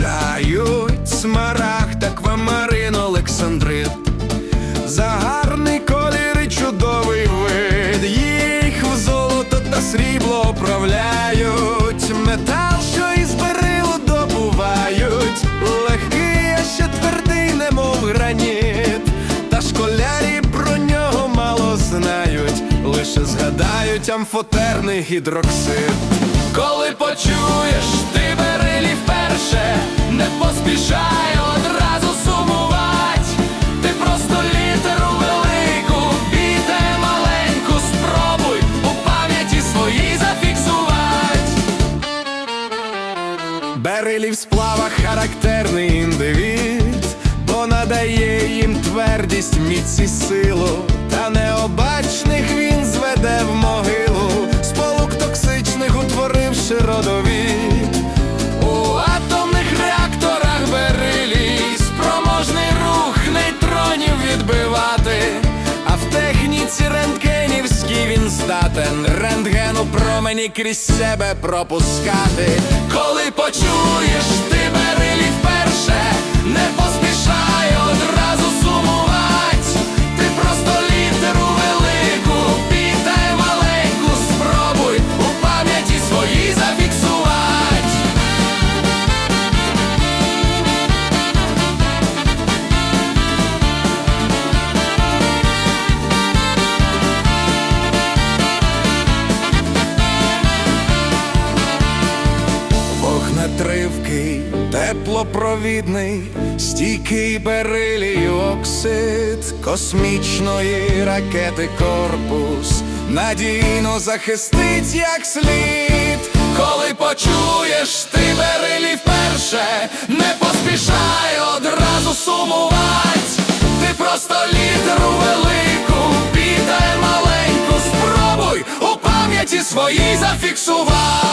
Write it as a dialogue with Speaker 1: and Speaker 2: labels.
Speaker 1: Смарах смарагд, аквамарин, Олександрит, за гарний колір і чудовий вид, їх в золото та срібло оправляють, метал, що із берилу добувають, легкий, а ще твердий, немов граніт, та школярі про нього мало знають, лише згадають амфотерний гідроксид, коли почують. Берилів в сплавах характерний індивід, бо надає їм твердість, міць і силу, та необачних він зведе в рентгену промені крізь себе пропускати. Коли почуєш, теплопровідний, стійкий берилій оксид космічної ракети корпус надійно захистить як слід. Коли почуєш, ти берилій вперше, не поспішай одразу сумувать. Ти просто літеру велику, підай маленьку, спробуй у пам'яті своїй зафіксувати.